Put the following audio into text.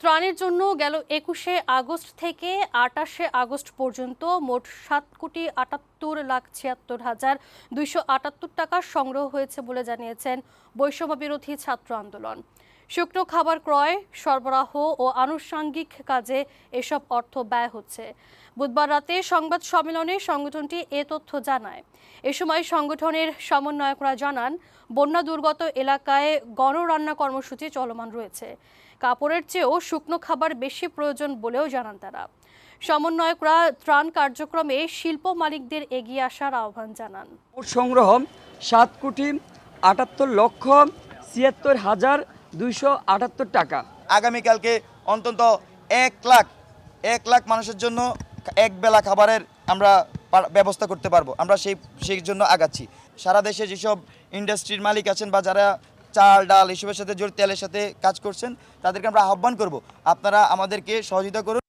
ত্রাণের জন্য গেল একুশে আগস্ট থেকে আটাশে আগস্ট পর্যন্ত মোট সাত কোটি আটাত্তর লাখ ছিয়াত্তর হাজার দুইশো আটাত্তর টাকা সংগ্রহ হয়েছে বলে জানিয়েছেন বৈষম্য বিরোধী ছাত্র আন্দোলন। শুকনো খাবার ক্রয়, সরবরাহ ও আনুষঙ্গিক কাজে এসব অর্থ ব্যয় হচ্ছে। বুধবার রাতে সংবাদ সম্মেলনে সংগঠনটি এ তথ্য জানায়। এ সময় সংগঠনের সমন্বয়করা জানান, বন্যা দুর্গত এলাকায় গণরান্না কর্মসূচি চলমান রয়েছে। কাপড়ের চেয়েও শুকনো খাবার বেশি প্রয়োজন বলেও জানান তারা। সমন্বয়করা ত্রাণ কার্যক্রমে শিল্প মালিকদের এগিয়ে আসার আহ্বান জানান। সংগ্রহ সাত কোটি আটাত্তর লক্ষ ছিয়াত্তর হাজার দুইশো আটাত্তর টাকা। আগামীকালকে অন্তত এক লাখ এক লাখ মানুষের জন্য এক বেলা খাবারের আমরা ব্যবস্থা করতে পারব। আমরা সেই সেই জন্য আগাচ্ছি। সারা দেশে যেসব ইন্ডাস্ট্রির মালিক আছেন বা যারা চাল, ডাল এসবের সাথে জড়িত, তেলের সাথে কাজ করছেন, তাদেরকে আমরা আহ্বান করব। আপনারা আমাদেরকে সহযোগিতা করুন।